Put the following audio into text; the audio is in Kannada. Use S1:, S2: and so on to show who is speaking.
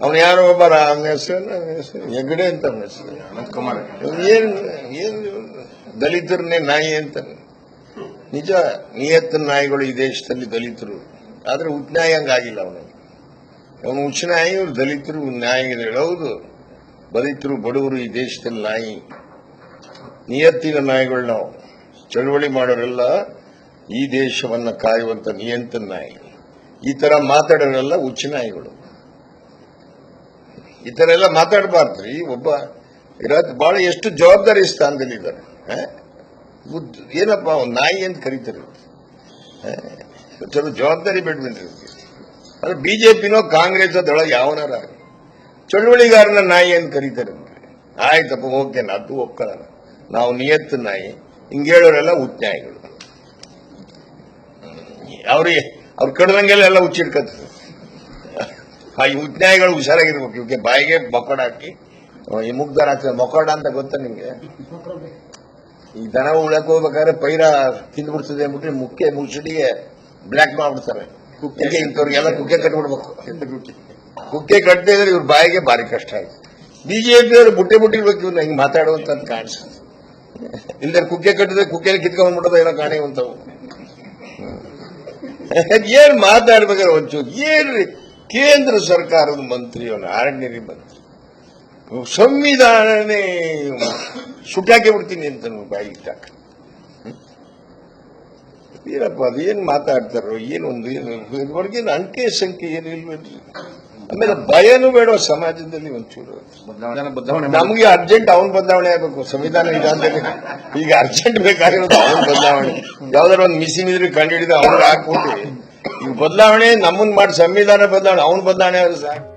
S1: ಅವನು ಯಾರೋ ಒಬ್ಬ ಅವನ ಹೆಸರು, ಹೆಗ್ಡೆ ಅಂತ ಅವನ ಹೆಸರು
S2: ಅನಂತಕುಮಾರ್
S1: ಏನು ಏನು ದಲಿತರನ್ನೇ ನಾಯಿ ಅಂತ. ನಿಜ ನಿಯತ್ತ ನಾಯಿಗಳು ಈ ದೇಶದಲ್ಲಿ ದಲಿತರು. ಆದ್ರೆ ಉಚ್ನಾಯಿ ಹಂಗಾಗಿಲ್ಲ ಅವನು. ಅವನು ಉಚ್ಚನಾಯಿ ಇವ್ರು ದಲಿತರು ನ್ಯಾಯ ಹೌದು. ದಲಿತರು, ಬಡವರು ಈ ದೇಶದಲ್ಲಿ ನಾಯಿ. ನಿಯತ್ತಿನ ನಾಯಿಗಳು ನಾವು ಚಳುವಳಿ ಮಾಡೋರೆಲ್ಲ ಈ ದೇಶವನ್ನ ಕಾಯುವಂತ ನಿಯಂತ್ರ ನಾಯಿ. ಈ ತರ ಮಾತಾಡೋರೆಲ್ಲ ಉಚ್ಚನಾಯಿಗಳು ಈ ಥರ ಎಲ್ಲ ಮಾತಾಡಬಾರ್ದ್ರಿ ಒಬ್ಬ ಇರೋದು ಭಾಳ ಎಷ್ಟು ಜವಾಬ್ದಾರಿ ಸ್ಥಾನದಲ್ಲಿದ್ದಾರೆ. ಏನಪ್ಪ ಅವ್ನು ನಾಯಿ ಅಂತ ಕರೀತಾರೆ. ಚಲೋ ಜವಾಬ್ದಾರಿ ಬೇಡ್ಬೇಡ್ರಿ ಅದು ಪಿನೋ ಕಾಂಗ್ರೆಸ್ ದಳ ಯಾವನಾರ. ಚಳುವಳಿಗಾರನ ನಾಯಿ ಅಂತ ಕರೀತಾರೆ ಆಯ್ತಪ್ಪ, ಓಕೆ ಅದು ಒಪ್ಕೊಳ್ಳೋಣ ನಾವು ನಿಯತ್ತು ನಾಯಿ. ಹಿಂಗೆ ಹೇಳೋರೆಲ್ಲ ಉಚ್ಚಾಯಿಗಳು ಅವ್ರಿಗೆ, ಅವ್ರು ಕಡ್ದಂಗೆಲ್ಲ ಎಲ್ಲ ಹುಚ್ಚಿಡ್ಕತ್ತಾರೆ ಆ ಉಜ್ಞಾಯಿಗಳು ಹುಷಾರಾಗಿರ್ಬೇಕು. ಇವಕ್ಕೆ ಬಾಯಿಗೆ ಮೊಕಡ ಹಾಕಿ ಈ ಮುಗ್ಧರ ಹಾಕ್ತಾರೆ ಮೊಕಡ ಅಂತ ಗೊತ್ತಾ ನಿಮ್ಗೆ? ಈ ದನ ಉಳಕ್ ಹೋಗ್ಬೇಕಾದ್ರೆ ಪೈರ ತಿಂದ್ಬಿಡ್ತದೆ ಅಂದ್ಬಿಟ್ಟು ಮುಕ್ಕೆ ಮುಸುಡಿಗೆ ಬ್ಲ್ಯಾಕ್ ಮಾಡ್ಬಿಡ್ತಾರೆ ಕುಕ್ಕೆ ಇಂಥವ್ರಿಗೆಲ್ಲ ಕುಕ್ಕೆ ಕಟ್ಬಿಡ್ಬೇಕು. ಕುಕ್ಕೆ ಕಟ್ಟದೆ ಇದ್ರೆ ಇವ್ರ ಬಾಯಿಗೆ ಭಾರಿ ಕಷ್ಟ ಆಯ್ತು. ಬಿಜೆಪಿ ಅವರು ಬುಟ್ಟೆ ಬುಟ್ಟಿರ್ಬೇಕು ಇವ್ರು ಹಿಂಗೆ ಮಾತಾಡುವಂತ ಕಾಣಿಸ್ತದೆ ಇಲ್ಲ ಕುಕ್ಕೆ ಕಟ್ಟಿದ್ರೆ ಕುಕ್ಕೆಲಿ ಕಿತ್ಕೊಂಡ್ಬಿಡೋದು ಏನೋ ಕಾಣುವಂತವು ಏನ್ ಮಾತಾಡ್ಬೇಕಾದ್ರೆ ಒಂಚೂರು ಏನ್ರಿ? ಕೇಂದ್ರ ಸರ್ಕಾರದ ಮಂತ್ರಿಯವನು ಅರಣ್ಯರಿ ಮಂತ್ರಿ. ಸಂವಿಧಾನನೇ ಸುಟ್ಯಾಕೆ ಬಿಡ್ತೀನಿ ಅಂತ ಬಾಯಿ ಇಟ್ಟಾಕ. ಏನಪ್ಪ ಅದು ಏನ್ ಮಾತಾಡ್ತಾರೋ ಏನೊಂದು ಏನು ಇದ್ರೊಳಗೇನು ಅಂಕೆ ಸಂಖ್ಯೆ ಏನು ಇಲ್ವೇನ್ರಿ ಆಮೇಲೆ ಭಯನೂ ಬೇಡ ಸಮಾಜದಲ್ಲಿ ಒಂಚೂರು.
S2: ಬದಲಾವಣೆ
S1: ನಮ್ಗೆ ಅರ್ಜೆಂಟ್ ಅವನ್ ಬದಲಾವಣೆ ಆಗ್ಬೇಕು ಸಂವಿಧಾನ ವಿಧಾನದಲ್ಲಿ. ಈಗ ಅರ್ಜೆಂಟ್ ಬೇಕಾಗಿರೋದು ಅವನ್ ಬದಲಾವಣೆ. ಯಾವ್ದಾರ ಒಂದು ಮಿಸಿನ್ ಇದ್ರೆ ಕಂಡು ಹಿಡಿದು ಅವ್ರಿಗೆ ಹಾಕ್ಬಿಟ್ಟು ಬದಲಾವಣೆ ನಮ್ಮನ್ ಮಾಡಿ ಸಂವಿಧಾನ ಬದಲಾವಣೆ ಅವನ್ ಬದಲಾವಣೆ ಆದ್ರೆ ಸಾಕು